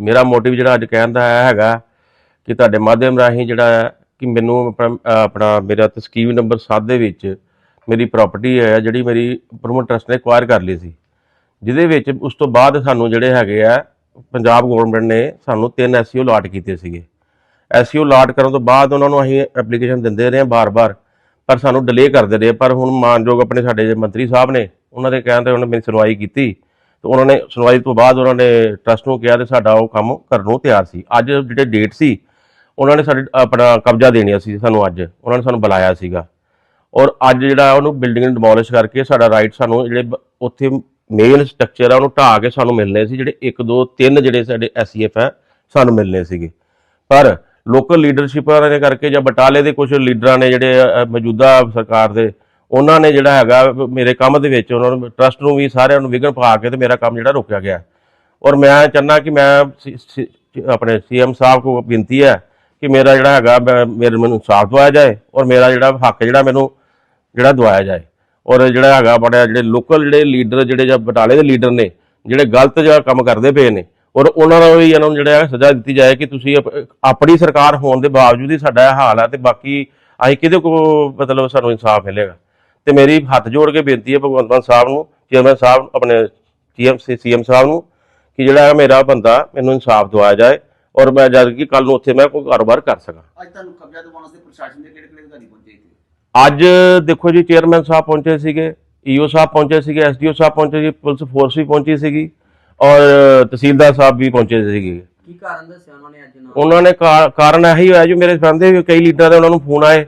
ਮੇਰਾ ਮੋਟਿਵ ਜਿਹੜਾ ਅੱਜ ਕਹਿਣ ਦਾ ਇਹ ਹੈਗਾ ਕਿ ਤੁਹਾਡੇ ਮਾਧਿਅਮ ਰਾਹੀਂ ਜਿਹੜਾ ਹੈ ਕਿ ਮੈਨੂੰ ਆਪਣਾ ਆਪਣਾ ਮੇਰਾ ਤਸਕੀਮ ਨੰਬਰ 7 ਦੇ ਵਿੱਚ ਮੇਰੀ ਪ੍ਰਾਪਰਟੀ ਹੈ, ਜਿਹੜੀ ਮੇਰੀ ਪ੍ਰਮੋਟ ਟਰਸਟ ਨੇ ਐਕਵਾਇਰ ਕਰ ਲਈ ਸੀ। ਜਿਹਦੇ ਵਿੱਚ ਉਸ ਤੋਂ ਬਾਅਦ ਸਾਨੂੰ ਜਿਹੜੇ ਹੈਗੇ ਆ, ਪੰਜਾਬ ਗਵਰਨਮੈਂਟ ਨੇ ਸਾਨੂੰ ਤਿੰਨ ਐਸਯੂ ਲਾਟ ਕੀਤੇ ਸੀਗੇ। ਐਸਯੂ ਲਾਟ ਕਰਨ ਤੋਂ ਬਾਅਦ ਉਹਨਾਂ ਨੂੰ ਅਸੀਂ ਐਪਲੀਕੇਸ਼ਨ ਦਿੰਦੇ ਰਹੇ ਬਾਰ-ਬਾਰ, ਪਰ ਸਾਨੂੰ ਡਿਲੇ ਕਰਦੇ ਰਹੇ। ਪਰ ਹੁਣ ਮਾਨਯੋਗ ਆਪਣੇ ਸਾਡੇ ਜਿਹੜੇ ਮੰਤਰੀ ਸਾਹਿਬ ਨੇ, ਉਹਨਾਂ ਦੇ ਕਹਿਣ ਤੇ ਉਹਨਾਂ ਨੇ ਮੇਰੀ ਸੁਣਵਾਈ ਕੀਤੀ। ਤੇ ਉਹਨਾਂ ਨੇ ਸੁਣਵਾਈ ਤੋਂ ਬਾਅਦ ਉਹਨਾਂ ਨੇ ਟਰਸਟ ਨੂੰ ਕਿਹਾ ਤੇ ਸਾਡਾ ਉਹ ਕੰਮ ਕਰਨ ਨੂੰ ਤਿਆਰ ਸੀ। ਅੱਜ ਜਿਹੜੇ ਡੇਟ ਸੀ, ਉਹਨਾਂ ਨੇ ਸਾਡੇ, ਆਪਣਾ ਕਬਜ਼ਾ ਦੇਣੀ ਸੀ ਸਾਨੂੰ ਅੱਜ। ਉਹਨਾਂ ਨੇ ਸਾਨੂੰ ਬੁਲਾਇਆ ਸੀਗਾ। ਔਰ ਅੱਜ ਜਿਹੜਾ ਉਹਨੂੰ ਬਿਲਡਿੰਗ ਨੂੰ ਡਿਮੋਲਿਸ਼ ਕਰਕੇ ਸਾਡਾ ਰਾਈਟ ਸਾਨੂੰ ਜਿਹੜੇ ਬ- ਉੱਥੇ ਮੇਨ ਸਟਰਕਚਰ ਆ, ਉਹਨੂੰ ਢਾਹ ਕੇ ਸਾਨੂੰ ਮਿਲਨੇ ਸੀ, ਜਿਹੜੇ 1 2 3 ਜਿਹੜੇ ਸਾਡੇ ਐਸਸੀਐਫ ਹੈ ਸਾਨੂੰ ਮਿਲਨੇ ਸੀਗੇ। ਪਰ ਲੋਕਲ ਲੀਡਰਸ਼ਿਪਾਂ ਨੇ ਕਰਕੇ ਜਾਂ ਬਟਾਲੇ ਦੇ ਕੁਝ ਲੀਡਰਾਂ ਨੇ ਜਿਹੜੇ ਮੌਜੂਦਾ ਸਰਕਾਰ ਦੇ ਉਹਨਾਂ ਨੇ ਜਿਹੜਾ ਹੈਗਾ ਮੇਰੇ ਕੰਮ ਦੇ ਵਿੱਚ ਉਹਨਾਂ ਨੂੰ ਟਰਸਟ ਨੂੰ ਵੀ ਸਾਰਿਆਂ ਨੂੰ ਵਿਘਨ ਪਾ ਕੇ ਤੇ ਮੇਰਾ ਕੰਮ ਜਿਹੜਾ ਰੋਕਿਆ ਗਿਆ। ਔਰ ਮੈਂ ਚਾਹੁੰਦਾ ਕਿ ਮੈਂ ਸੀ- ਸੀ- ਆਪਣੇ ਸੀਐਮ ਸਾਹਿਬ ਕੋ ਬੇਨਤੀ ਹੈ ਕਿ ਮੇਰਾ ਜਿਹੜਾ ਹੈਗਾ ਮੈਂ- ਮੇਰੇ ਮੈਨੂੰ ਇਨਸਾਫ ਦਵਾਇਆ ਜਾਏ ਔਰ ਮੇਰਾ ਜਿਹੜਾ ਹੱਕ ਜਿਹੜਾ ਮੈਨੂੰ ਜਿਹੜਾ ਦਵਾਇਆ ਜਾਏ। ਔਰ ਜਿਹੜਾ ਹੈਗਾ ਬੜਾ ਜਿਹੜੇ ਲੋਕਲ ਜਿਹੜੇ ਲੀਡਰ ਜਿਹੜੇ ਜਾਂ ਬਟਾਲੇ ਦੇ ਲੀਡਰ ਨੇ, ਜਿਹੜੇ ਗਲਤ ਜਿਹੜਾ ਕੰਮ ਕਰਦੇ ਪਏ ਨੇ, ਔਰ ਉਹਨਾਂ ਨੂੰ ਵੀ ਇਹਨਾਂ ਨੂੰ ਜਿਹੜਾ ਹੈ ਸਜ਼ਾ ਦਿੱਤੀ ਜਾਏ ਕਿ ਤੁਸੀਂ ਆਪ- ਆਪਣੀ ਸਰਕਾਰ ਹੋਣ ਦੇ ਬਾਵਜੂਦ ਹੀ ਸਾਡਾ ਇਹ ਹਾਲ ਹੈ ਤੇ ਬਾਕੀ ਅਸੀਂ ਕਿਹਦੇ ਕੋ ਮਤਲਬ ਸਾਨੂੰ ਇਨਸਾਫ ਮਿਲੇਗਾ। ਤੇ ਮੇਰੀ ਹੱਥ ਜੋੜ ਕੇ ਬੇਨਤੀ ਹੈ ਭਗਵੰਤ ਮਾਨ ਸਾਹਿਬ ਨੂੰ ਚੇਅਰਮੈਨ ਸਾਹਿਬ ਆਪਣੇ ਸੀਐਮ ਸੀਐਮ ਸਾਹਿਬ ਨੂੰ ਕਿ ਜਿਹੜਾ ਹੈ ਮੇਰਾ ਬੰਦਾ ਮੈਨੂੰ ਇਨਸਾਫ ਦਵਾਇਆ ਜਾਏ ਔਰ ਮੈਂ ਜਦ ਕਿ ਕੱਲ ਨੂੰ ਉੱਥੇ ਮੈਂ ਕੋਈ ਕਾਰੋਬਾਰ ਕਰ ਸਕਾਂ। ਅੱਜ ਤੁਹਾਨੂੰ ਕਬਜ਼ਾ ਦਿਵਾਉਣ ਵਾਸਤੇ ਪ੍ਰਸ਼ਾਸਨ ਦੇ ਕਿਹੜੇ ਕਿਹੜੇ ਅਧਿਕਾਰੀ ਪਹੁੰਚੇ ਇੱਥੇ? ਅੱਜ ਦੇਖੋ ਜੀ ਚੇਅਰਮੈਨ ਸਾਹਿਬ ਪਹੁੰਚੇ ਸੀਗੇ ਈਓ ਸਾਹਿਬ ਪਹੁੰਚੇ ਸੀਗੇ ਐਸਡੀਓ ਸਾਹਿਬ ਪਹੁੰਚੇ ਸੀ ਪੁਲਿਸ ਫੋਰਸ ਵੀ ਪਹੁੰਚੀ ਸੀਗੀ ਔਰ ਤਹਿਸੀਲਦਾਰ ਸਾਹਿਬ ਵੀ ਪਹੁੰਚੇ ਸੀਗੇ। ਕੀ ਕਾਰਨ ਦੱਸਿਆ ਉਹਨਾਂ ਨੇ ਅੱਜ ਨਾ ਉਹਨਾਂ ਨੇ ਕਾਰਨ ਇਹੀ ਹੋਇਆ ਜੀ ਮੇਰੇ ਦੇ ਕਈ ਲੀਡਰਾਂ ਦੇ ਉਹਨਾਂ ਨੂੰ ਫੋਨ ਆਏ।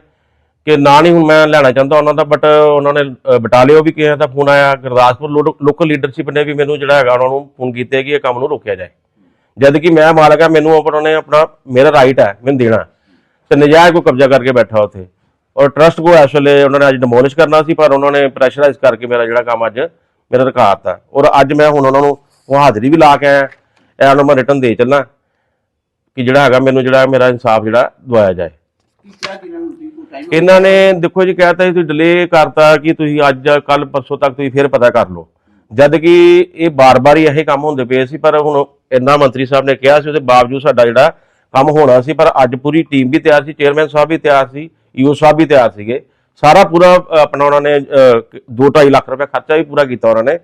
ਕਿ ਨਾ ਨਹੀਂ ਹੁਣ ਮੈਂ ਲੈਣਾ ਚਾਹੁੰਦਾ ਉਹਨਾਂ ਦਾ ਬਟ ਉਹਨਾਂ ਨੇ ਅ, ਬਟਾਲਿਓ ਵੀ ਕਿਹਾ ਦਾ ਫੋਨ ਆਇਆ ਗੁਰਦਾਸਪੁਰ ਲੋਕਲ ਲੀਡਰਸ਼ਿਪ ਨੇ ਵੀ ਮੈਨੂੰ ਜਿਹੜਾ ਹੈਗਾ ਉਹਨਾਂ ਨੂੰ ਫੋਨ ਕੀਤੇ ਕਿ ਇਹ ਕੰਮ ਨੂੰ ਰੋਕਿਆ ਜਾਏ। ਜਦ ਕਿ ਮੈਂ ਮਾਲਕ ਆ ਮੈਨੂੰ ਉਹਨਾਂ ਨੇ ਆਪਣਾ ਮੇਰਾ ਰਾਈਟ ਹੈ ਮੈਨੂੰ ਦੇਣਾ। ਤੇ ਨਜਾਇਜ਼ ਕੋਈ ਕਬਜ਼ਾ ਕਰਕੇ ਬੈਠਾ ਉੱਥੇ। ਔਰ ਟਰਸਟ ਕੋ ਇਸ ਵੇਲੇ ਉਹਨਾਂ ਨੇ ਅੱਜ ਡਿਮੋਲਿਸ਼ ਕਰਨਾ ਸੀ ਪਰ ਉਹਨਾਂ ਨੇ ਪ੍ਰੈਸ਼ਰਾਈਜ਼ ਕਰਕੇ ਮੇਰਾ ਜਿਹੜਾ ਕੰਮ ਅੱਜ ਮੇਰਾ ਰਕਾਤਾ ਔਰ ਅੱਜ ਮੈਂ ਹੁਣ ਉਹਨਾਂ ਨੂੰ ਉਹ ਹਾਜ਼ਰੀ ਵੀ ਲਾ ਕੇ ਆਇਆ ਇਹਨਾਂ ਨੂੰ ਮੈਂ ਰਿਟਰਨ ਦੇ ਚੱਲਾਂ ਕਿ ਜਿਹੜਾ ਹੈਗਾ ਮੈਨੂੰ ਜਿਹੜਾ ਮੇਰਾ ਇਨਸਾਫ ਜਿਹੜਾ ਦਵਾਇਆ ਜਾਏ। ਇਹਨਾਂ ਨੂੰ ਦੇਖੋ ਜੀ ਕਹਿਤਾ ਜੀ ਤੁਸੀਂ ਡਿਲੇ ਕਰਤਾ ਕਿ ਤੁਸੀਂ ਅੱਜ ਕੱਲ ਪਰਸੋਂ ਤੱਕ ਤੁਸੀਂ ਫਿਰ ਪਤਾ ਕਰ ਲਓ। ਜਦ ਕਿ ਇਹ ਬਾਰ-ਬਾਰ ਹੀ ਇਹ ਕੰਮ ਹੁੰਦੇ ਪਏ ਸੀ ਪਰ ਹੁਣ ਇੰਨਾ ਮੰਤਰੀ ਸਾਹਿਬ ਨੇ ਕਿਹਾ ਸੀ ਉਹਦੇ ਬਾਵਜੂਦ ਸਾਡਾ ਜਿਹੜਾ ਕੰਮ ਹੋਣਾ ਸੀ ਪਰ ਅੱਜ ਪੂਰੀ ਟੀਮ ਵੀ ਤਿਆਰ ਸੀ ਚੇਅਰਮੈਨ ਸਾਹਿਬ ਵੀ ਤਿਆਰ ਸੀ ਈਓ ਸਾਹਿਬ ਵੀ ਤਿਆਰ ਸੀਗੇ। ਸਾਰਾ ਪੂਰਾ ਆਪਣਾ ਉਹਨਾਂ ਨੇ 2.5 ਲੱਖ ਰੁਪਏ ਖਰਚਾ ਵੀ ਪੂਰਾ ਕੀਤਾ ਉਹਨਾਂ ਨੇ।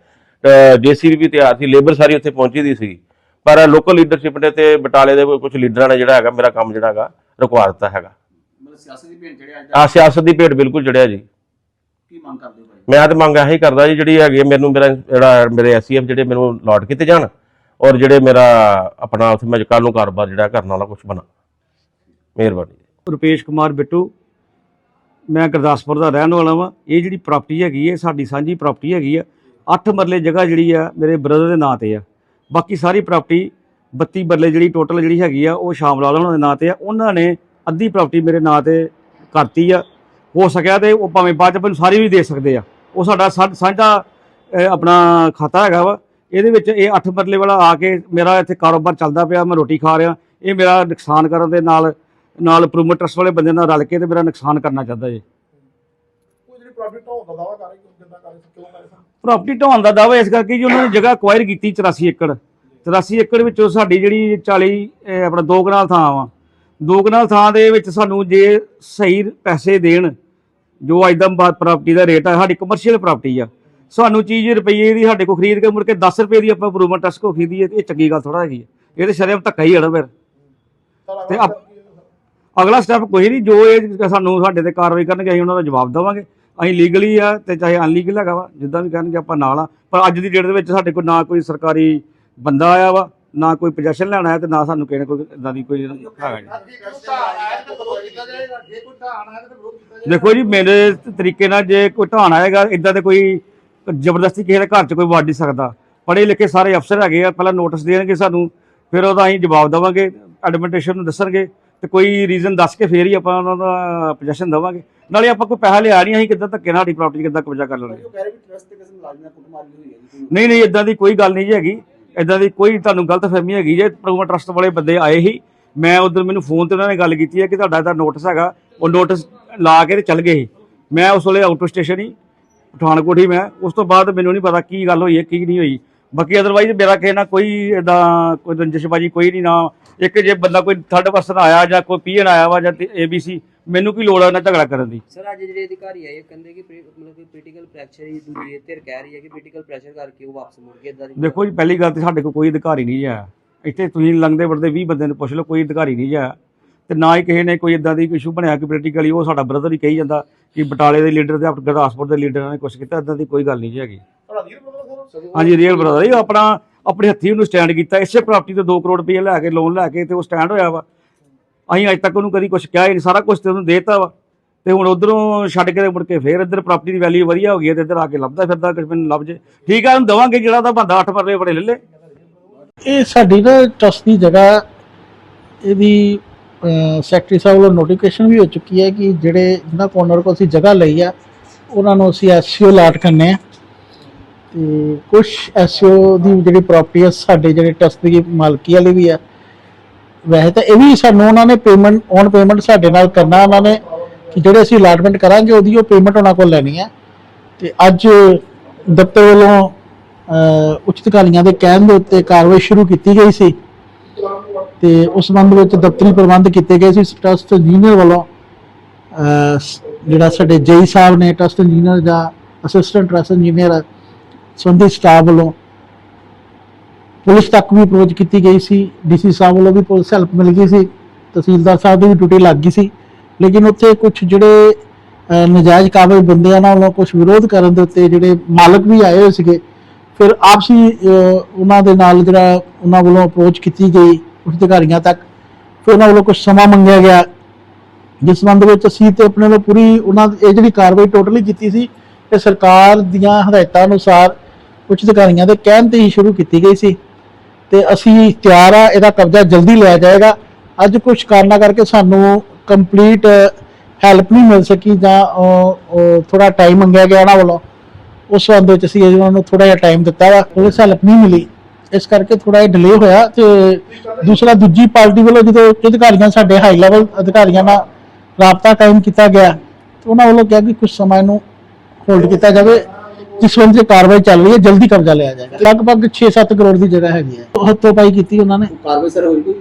ਜੀਸੀਬੀ ਵੀ ਤਿਆਰ ਸੀ ਲੇਬਰ ਸਾਰੀ ਉੱਥੇ ਪਹੁੰਚੀ ਦੀ ਸੀ। ਪਰ ਲੋਕਲ ਲੀਡਰਸ਼ਿਪ ਨੇ ਤੇ ਬਟਾਲੇ ਦੇ ਕੁਝ ਲੀਡਰਾਂ ਨੇ ਜਿਹੜਾ ਹੈਗਾ ਮੇਰਾ ਕੰਮ ਜਿਹੜਾ ਹੈਗਾ ਰੁਕਵਾ ਦਿੱਤਾ ਹੈਗਾ। ਸਿਆਸਤ ਦੀ ਅੱਜ ਆ ਸਿਆਸਤ ਦੀ ਭੇਟ ਬਿਲਕੁਲ ਚੜਿਆ ਜੀ। ਕੀ ਮੰਗ ਕਰਦੇ ਹੋ ਭਾਈ? ਮੈਂ ਤਾਂ ਮੰਗ ਇਹੀ ਕਰਦਾ ਜੀ ਜਿਹੜੀ ਹੈਗੀ ਹੈ ਮੈਨੂੰ ਮੇਰਾ ਜਿਹੜਾ ਮੇਰੇ ਐਸਸੀਐਫ ਜਿਹੜੇ ਮੈਨੂੰ ਅਲਾਟ ਕੀਤੇ ਜਾਣ ਔਰ ਜਿਹੜੇ ਮੇਰਾ ਆਪਣਾ ਉੱਥੇ ਮੈਂ ਕੱਲ ਨੂੰ ਕਾਰੋਬਾਰ ਜਿਹੜਾ ਕਰਨ ਵਾਲਾ ਕੁਝ ਬਣਾ। ਮਿਹਰਬਾਨੀ। ਰੁਪੇਸ਼ ਕੁਮਾਰ ਬਿੱਟੂ ਮੈਂ ਗੁਰਦਾਸਪੁਰ ਦਾ ਰਹਿਣ ਵਾਲਾ ਵਾਂ। ਇਹ ਜਿਹੜੀ ਪ੍ਰਾਪਰਟੀ ਹੈਗੀ ਹੈ ਸਾਡੀ ਸਾਂਝੀ ਪ੍ਰਾਪਰਟੀ ਹੈਗੀ ਆ। 8 ਮਰਲੇ ਜਗ੍ਹਾ ਜਿਹੜੀ ਆ ਮੇਰੇ ਬ੍ਰਦਰ ਦੇ ਨਾਂ ਤੇ ਆ। ਬਾਕੀ ਸਾਰੀ ਪ੍ਰਾਪਰਟੀ 32 ਮਰਲੇ ਜਿਹੜੀ ਟੋਟਲ ਜਿਹੜੀ ਹੈਗੀ ਆ ਉਹ ਸ਼ਾਮ ਲਾਲ ਉਹਨਾਂ ਦੇ ਨਾਂ ਤੇ ਆ। ਉਹਨਾਂ ਨੇ ਅੱਧੀ ਪ੍ਰਾਪਰਟੀ ਮੇਰੇ ਨਾਂ ਤੇ ਕਰਤੀ ਆ। ਹੋ ਸਕਿਆ ਤੇ ਉਹ ਭਾਵੇਂ ਬਾਅਦ ਚ ਮੈਨੂੰ ਸਾਰੀ ਵੀ ਦੇ ਸਕਦੇ ਆ। ਉਹ ਸਾਡਾ ਸਾਂਝਾ ਆਪਣਾ ਖਾਤਾ ਹੈਗਾ ਵਾ। ਇਹਦੇ ਵਿੱਚ ਇਹ 8 ਮਰਲੇ ਵਾਲਾ ਆ ਕੇ ਮੇਰਾ ਇੱਥੇ ਕਾਰੋਬਾਰ ਚੱਲਦਾ ਪਿਆ। ਮੈਂ ਰੋਟੀ ਖਾ ਰਿਹਾ। ਇਹ ਮੇਰਾ ਨੁਕਸਾਨ ਕਰਨ ਦੇ ਨਾਲ ਨਾਲ ਪ੍ਰੋਮੋਟਰਸ ਵਾਲੇ ਬੰਦੇ ਨਾਲ ਰਲ ਕੇ ਤੇ ਮੇਰਾ ਨੁਕਸਾਨ ਕਰਨਾ ਚਾਹੁੰਦਾ ਜੀ। ਪ੍ਰਾਪਰਟੀ ਢਾਉਣ ਦਾ ਦਾਵਾ ਇਸ ਕਰਕੇ ਜੀ ਉਹਨਾਂ ਨੇ ਜਗ੍ਹਾ ਅਕਵਾਇਰ ਕੀਤੀ 84 ਏਕੜ। 84 ਏਕੜ ਵਿੱਚੋਂ ਸਾਡੀ ਜਿਹੜੀ 40 ਅਹ ਆਪਣਾ ਦੋ ਕਨਾਲ ਥਾਂ ਵਾ। ਦੋ ਕਨਾਲ ਥਾਂ ਦੇ ਵਿੱਚ ਸਾਨੂੰ ਜੇ ਸਹੀ ਪੈਸੇ ਦੇਣ ਜੋ ਅੱਜ ਦਾ ਪ੍ਰਾਪਰਟੀ ਦਾ ਰੇਟ ਆ ਸਾਡੀ ਕਮਰਸ਼ੀਅਲ ਪ੍ਰਾਪਰਟੀ ਆ ਸਾਨੂੰ ਚੀਜ਼ ਰੁਪਈਏ ਦੀ ਸਾਡੇ ਕੋਲ ਖਰੀਦ ਕੇ ਮੁੜ ਕੇ 10 ਰੁਪਏ ਦੀ ਆਪਾਂ ਪ੍ਰੂਵਮੈਂਟ ਟੈਸਟ ਕੋ ਖਰੀਦੀਏ ਇਹ ਚੰਗੀ ਗੱਲ ਥੋੜਾ ਹੈਗੀ ਹੈ ਇਹ ਤੇ ਸ਼ਰਮ ਧੱਕਾ ਹੀ ਨਾ ਫਿਰ। ਤੇ ਅਗਲਾ ਸਟੈਪ ਕੋਈ ਨਹੀਂ ਜੋ ਇਹ ਸਾਨੂੰ ਸਾਡੇ ਤੇ ਕਾਰਵਾਈ ਕਰਨਗੇ ਅਸੀਂ ਉਹਨਾਂ ਦਾ ਜਵਾਬ ਦੇਵਾਂਗੇ। ਅਸੀਂ ਲੀਗਲੀ ਆ ਤੇ ਚਾਹੇ ਅਨਲੀਗਲ ਹੈਗਾ ਵਾ ਜਿੱਦਾਂ ਵੀ ਕਰਨਗੇ ਆਪਾਂ ਨਾਲ ਆ ਪਰ ਅੱਜ ਦੀ ਡੇਟ ਦੇ ਵਿੱਚ ਸਾਡੇ ਕੋਲ ਨਾ ਕੋਈ ਸਰਕਾਰੀ ਬੰਦਾ ਆਇਆ ਵਾ ਨਾ ਕੋਈ ਪੋਜੀਸ਼ਨ ਲੈਣਾ ਹੈ ਤੇ ਨਾ ਸਾਨੂੰ ਕਿਸੇ ਨੇ ਕੋਈ ਇਦਾਂ ਦੀ ਕੋਈ ਹੈਗਾ ਜੀ। ਦੇਖੋ ਜੀ ਮੇਰੇ ਤਰੀਕੇ ਨਾਲ ਜੇ ਕੋਈ ਢਾਣ ਆਏਗਾ ਇਦਾਂ ਤੇ ਕੋਈ ਜ਼ਬਰਦਸਤੀ ਕਿਸੇ ਦੇ ਘਰ 'ਚ ਕੋਈ ਵੜ ਨਹੀਂ ਸਕਦਾ। ਪੜ੍ਹੇ ਲਿਖੇ ਸਾਰੇ ਅਫਸਰ ਹੈਗੇ ਆ ਪਹਿਲਾਂ ਨੋਟਿਸ ਦੇਣਗੇ ਸਾਨੂੰ ਫਿਰ ਉਹਦਾ ਅਸੀਂ ਜਵਾਬ ਦੇਵਾਂਗੇ ਐਡਮਿਨਿਸਟ੍ਰੇਸ਼ਨ ਨੂੰ ਦੱਸਣਗੇ ਤੇ ਕੋਈ ਰੀਜ਼ਨ ਦੱਸ ਕੇ ਫੇਰ ਹੀ ਆਪਾਂ ਉਹਨਾਂ ਦਾ ਪੋਜੀਸ਼ਨ ਦੇਵਾਂਗੇ। ਨਾਲੇ ਆਪਾਂ ਕੋਈ ਪੈਸਾ ਲਿਆ ਨਹੀਂ ਅਸੀਂ ਕਿੱਦਾਂ ਧੱਕੇ ਨਾਲ ਸਾਡੀ ਪ੍ਰਾਪਰਟੀ ਕਿੱਦਾਂ ਕਬਜ਼ਾ ਕਰ ਜੀ। ਨਹੀਂ ਨਹੀਂ ਇਦਾਂ ਦੀ ਕੋਈ ਗੱਲ ਨਹੀਂ ਜੀ ਹੈਗੀ। ਇਦਾਂ ਦੀ ਕੋਈ ਤੁਹਾਨੂੰ ਗਲਤ ਫਹਿਮੀ ਹੈਗੀ ਜੇ ਪ੍ਰੋਮੋ ਟਰਸਟ ਵਾਲੇ ਬੰਦੇ ਆਏ ਹੀ, ਮੈਂ ਉਧਰ ਮੈਨੂੰ ਫੋਨ ਤੇ ਉਹਨਾਂ ਨੇ ਗੱਲ ਕੀਤੀ ਹੈ ਕਿ ਤੁਹਾਡਾ ਇਹਦਾ ਨੋਟਿਸ ਹੈਗਾ, ਉਹ ਨੋਟਿਸ ਲਾ ਕੇ ਤੇ ਚੱਲ ਗਏ ਸੀ। ਮੈਂ ਉਸ ਵੇਲੇ ਆਊਟ ਸਟੇਸ਼ਨ ਹੀ, ਪਠਾਨਕੋਟ ਹੀ ਮੈਂ, ਉਸ ਤੋਂ ਬਾਅਦ ਮੈਨੂੰ ਨਹੀਂ ਪਤਾ ਕੀ ਗੱਲ ਹੋਈ ਹੈ, ਕੀ ਨਹੀਂ ਹੋਈ। ਬਾਕੀ ਅਦਰਵਾਈਜ਼ ਮੇਰਾ ਕਿਸੇ ਨਾਲ ਕੋਈ ਇਦਾਂ ਕੋਈ ਰੰਜਿਸ਼ਬਾਜੀ ਕੋਈ ਨਹੀਂ ਨਾ, ਇੱਕ ਜੇ ਬੰਦਾ ਕੋਈ ਥਰਡ ਪਰਸਨ ਆਇਆ ਜਾਂ ਕੋਈ ਪੀਐਨ ਆਇਆ ਵਾ ਜਾਂ ਏਬੀਸੀ ਮੈਨੂੰ ਕੀ ਲੋੜ ਆ ਉਹਨਾਂ ਝਗੜਾ ਕਰਨ ਦੀ? ਸਰ ਅੱਜ ਜਿਹੜੇ ਅਧਿਕਾਰੀ ਆਏ ਉਹ ਕਹਿੰਦੇ ਕਿ ਪ੍ਰੀ- ਮਤਲਬ ਕਿ ਪੋਲੀਟੀਕਲ ਪ੍ਰੈਸ਼ਰ ਹੀ ਦੂਜੀ ਧਿਰ ਕਹਿ ਰਹੀ ਹੈ ਕਿ ਪੋਲੀਟੀਕਲ ਪ੍ਰੈਸ਼ਰ ਕਰਕੇ ਉਹ ਵਾਪਸ ਮੁੜ ਗਏ ਇਦਾਂ ਦੀ ਦੇਖੋ ਜੀ ਪਹਿਲੀ ਗੱਲ ਤੇ ਸਾਡੇ ਕੋਲ ਕੋਈ ਅਧਿਕਾਰੀ ਨਹੀਂ ਹੈ। ਇੱਥੇ ਤੁਸੀਂ ਲੰਘਦੇ ਵੜਦੇ 20 ਬੰਦੇ ਨੂੰ ਪੁੱਛ ਲਓ ਕੋਈ ਅਧਿਕਾਰੀ ਨਹੀਂ ਹੈ। ਤੇ ਨਾ ਹੀ ਕਿਸੇ ਨੇ ਕੋਈ ਇਦਾਂ ਦੀ ਇਸ਼ੂ ਬਣਿਆ ਕਿ ਪੋਲੀਟੀਕਲੀ ਉਹ ਸਾਡਾ ਬ੍ਰਦਰ ਹੀ ਕਹੀ ਜਾਂਦਾ ਕਿ ਬਟਾਲੇ ਦੇ ਲੀਡਰ ਤੇ ਆਪਣੇ ਗੁਰਦਾਸਪੁਰ ਦੇ ਲੀਡਰਾਂ ਨੇ ਕੁਛ ਕੀਤਾ ਇਦਾਂ ਦੀ ਕੋਈ ਗੱਲ ਨਹੀਂ ਜੀ ਹੈਗੀ। ਹਾਂਜੀ ਰੀਅਲ ਬ੍ਰਦਰ ਹੀ ਆਪਣਾ ਆਪਣੇ ਹੱਥੀਂ ਉਹਨੂੰ ਸਟੈਂਡ ਕੀਤਾ ਇਸੇ ਪ੍ਰਾਪਰਟੀ ਤੇ 2 ਕਰੋੜ ਰੁਪਏ ਲੈ ਕੇ ਲੋਨ ਲੈ ਕੇ ਤੇ ਉਹ ਸਟੈਂਡ ਹੋਇਆ ਵਾ। ਅਸੀਂ ਅੱਜ ਤੱਕ ਉਹਨੂੰ ਕਦੀ ਕੁਝ ਕਿਹਾ ਹੀ ਨਹੀਂ, ਸਾਰਾ ਕੁਝ ਤੇ ਉਹਨੂੰ ਦੇਤਾ ਵਾ। ਤੇ ਹੁਣ ਉਧਰੋਂ ਛੱਡ ਕੇ ਮੁੜ ਕੇ ਫੇਰ ਇੱਧਰ ਪ੍ਰਾਪਰਟੀ ਦੀ ਵੈਲਿਊ ਵਧੀਆ ਹੋ ਗਈ ਹੈ ਤੇ ਇੱਧਰ ਆ ਕੇ ਲੱਭਦਾ ਫਿਰਦਾ ਕਿ ਮੈਨੂੰ ਲੱਭ ਜੇ। ਠੀਕ ਆ, ਉਹਨੂੰ ਦਵਾਂਗੇ ਜਿਹੜਾ ਤਾਂ ਬੰਦਾ 8 ਮਰਲੇ ਬੜੇ ਲੈ ਲੈ। ਇਹ ਸਾਡੀ ਨਾ ਟਰਸਟ ਦੀ ਜਗ੍ਹਾ ਇਹਦੀ ਸੈਕਟਰੀ ਸਾਹਿਬ ਵੱਲੋਂ ਨੋਟੀਫਿਕੇਸ਼ਨ ਵੀ ਹੋ ਚੁੱਕੀ ਹੈ ਕਿ ਜਿਹੜੇ ਜਿਹਨਾਂ ਕੋਨਰ ਕੋਲ ਅਸੀਂ ਜਗ੍ਹਾ ਲਈ ਆ, ਉਹਨਾਂ ਨੂੰ ਅਸੀਂ ਐਸਸੀਓ ਲਾਟ ਕਰਨੇ ਆ। ਤੇ ਕੁਝ ਐਸਸੀਓ ਦੀ ਜਿਹੜੀ ਪ੍ਰਾਪਰਟੀ ਆ ਸਾਡੇ ਜਿਹੜੇ ਟਰਸਟ ਦੀ ਮਾਲਕੀ ਵਾਲੀ ਵੀ ਆ ਵੈਸੇ ਤਾਂ ਇਹ ਵੀ ਸਾਨੂੰ ਉਹਨਾਂ ਨੇ ਪੇਮੈਂਟ ਔਨ ਪੇਮੈਂਟ ਸਾਡੇ ਨਾਲ ਕਰਨਾ, ਉਹਨਾਂ ਨੇ ਕਿ ਜਿਹੜੇ ਅਸੀਂ ਅਲਾਟਮੈਂਟ ਕਰਾਂਗੇ, ਉਹਦੀ ਉਹ ਪੇਮੈਂਟ ਉਹਨਾਂ ਕੋਲ ਲੈਣੀ ਹੈ। ਤੇ ਅੱਜ ਦਫ਼ਤਰ ਵੱਲੋਂ ਉੱਚ ਅਧਿਕਾਰੀਆਂ ਦੇ ਕਹਿਣ ਦੇ ਉੱਤੇ ਕਾਰਵਾਈ ਸ਼ੁਰੂ ਕੀਤੀ ਗਈ ਸੀ। ਤੇ ਉਸ ਸੰਬੰਧ ਵਿੱਚ ਦਫ਼ਤਰੀ ਪ੍ਰਬੰਧ ਕੀਤੇ ਗਏ ਸੀ। ਟਰਸਟ ਇੰਜੀਨੀਅਰ ਵੱਲੋਂ ਜਿਹੜਾ ਸਾਡੇ ਜੇਈ ਸਾਹਿਬ ਨੇ ਟਰਸਟ ਇੰਜੀਨੀਅਰ ਜਾਂ ਅਸਿਸਟੈਂਟ ਟਰਸਟ ਇੰਜੀਨੀਅਰ ਸੰਬੰਧਿਤ ਸਟਾਫ ਵੱਲੋਂ ਪੁਲਿਸ ਤੱਕ ਵੀ ਅਪਰੋਚ ਕੀਤੀ ਗਈ ਸੀ ਡੀਸੀ ਸਾਹਿਬ ਵੱਲੋਂ ਵੀ ਪੁਲਿਸ ਹੈਲਪ ਮਿਲ ਗਈ ਸੀ ਤਹਿਸੀਲਦਾਰ ਸਾਹਿਬ ਦੀ ਵੀ ਡਿਊਟੀ ਲੱਗ ਗਈ ਸੀ। ਲੇਕਿਨ ਉੱਥੇ ਕੁਝ ਜਿਹੜੇ ਅਹ, ਨਜਾਇਜ਼ ਕਾਬਲ ਬੰਦੇ ਆ ਨਾ ਵੱਲੋਂ ਕੁਝ ਵਿਰੋਧ ਕਰਨ ਦੇ ਉੱਤੇ ਜਿਹੜੇ ਮਾਲਕ ਵੀ ਆਏ ਹੋਏ ਸੀਗੇ ਫਿਰ ਆਪਸੀ ਉਹਨਾਂ ਦੇ ਨਾਲ ਜਿਹੜਾ ਉਹਨਾਂ ਵੱਲੋਂ ਅਪਰੋਚ ਕੀਤੀ ਗਈ ਉੱਚ ਅਧਿਕਾਰੀਆਂ ਤੱਕ ਫਿਰ ਉਹਨਾਂ ਵੱਲੋਂ ਕੁਝ ਸਮਾਂ ਮੰਗਿਆ ਗਿਆ। ਜਿਸ ਸੰਬੰਧ ਵਿੱਚ ਅਸੀਂ ਤੇ ਆਪਣੇ ਵੱਲੋਂ ਪੂਰੀ ਉਹਨਾਂ ਇਹ ਜਿਹੜੀ ਕਾਰਵਾਈ ਟੋਟਲੀ ਕੀਤੀ ਸੀ ਤੇ ਸਰਕਾਰ ਦੀਆਂ ਹਦਾਇਤਾਂ ਅਨੁਸਾਰ ਉੱਚ ਅਧਿਕਾਰੀਆਂ ਦੇ ਕਹਿਣ ਤੇ ਹੀ ਸ਼ੁਰੂ ਕੀਤੀ ਗਈ ਸੀ। ਤੇ ਅਸੀਂ ਤਿਆਰ ਆ, ਇਹਦਾ ਕਬਜ਼ਾ ਜਲਦੀ ਲਿਆ ਜਾਏਗਾ। ਅੱਜ ਕੁਝ ਕਾਰਨਾਂ ਕਰਕੇ ਸਾਨੂੰ ਕੰਪਲੀਟ ਹੈਲਪ ਨਹੀਂ ਮਿਲ ਸਕੀ ਜਾਂ ਥੋੜਾ ਟਾਈਮ ਮੰਗਿਆ ਗਿਆ ਉਹਨਾਂ ਵੱਲੋਂ। ਉਸ ਸੰਬੰਧ ਵਿੱਚ ਅਸੀਂ ਉਹਨਾਂ ਨੂੰ ਥੋੜਾ ਜਿਹਾ ਟਾਈਮ ਦਿੱਤਾ ਵਾ, ਪੁਲਿਸ ਹੈਲਪ ਨਹੀਂ ਮਿਲੀ। ਇਸ ਕਰਕੇ ਥੋੜਾ ਜਿਹਾ ਡਿਲੇ ਹੋਇਆ ਤੇ ਦੂਸਰਾ ਦੂਜੀ ਪਾਰਟੀ ਵੱਲੋਂ ਜਦੋਂ ਅਧਿਕਾਰੀਆਂ ਸਾਡੇ ਹਾਈ ਲੈਵਲ ਅਧਿਕਾਰੀਆਂ ਨਾਲ ਰਾਬਤਾ ਕਾਇਮ ਕੀਤਾ ਗਿਆ, ਤੇ ਉਹਨਾਂ ਵੱਲੋਂ ਕਿਹਾ ਕਿ ਕੁਝ ਸਮਾਂ ਨੂੰ ਹੋਲਡ ਕੀਤਾ ਜਾਵੇ। ਜਿਸ ਸੰਬੰਧ ਵਿੱਚ ਕਾਰਵਾਈ ਚੱਲ ਰਹੀ ਹੈ ਜਲਦੀ ਕਬਜ਼ਾ ਲਿਆ ਜਾਏਗਾ। ਲਗਭਗ 6-7 ਕਰੋੜ ਦੀ ਜਗ੍ਹਾ ਹੈਗੀ ਹੈ। ਉਹ ਹੱਥੋਂ ਪਾਈ ਕੀਤੀ ਉਹਨਾਂ ਨੇ। ਕਾਰਵਾਈ ਸਰ ਹੋਈ ਕੋਈ?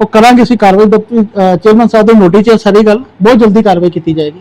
ਉਹ ਕਰਾਂਗੇ ਅਸੀਂ ਕਾਰਵਾਈ ਚੇਅਰਮੈਨ ਸਾਹਿਬ ਦੇ ਨੋਟਿਸ 'ਚ ਹੈ ਸਾਰੀ ਗੱਲ। ਬਹੁਤ ਜਲਦੀ ਕਾਰਵਾਈ ਕੀਤੀ ਜਾਏਗੀ।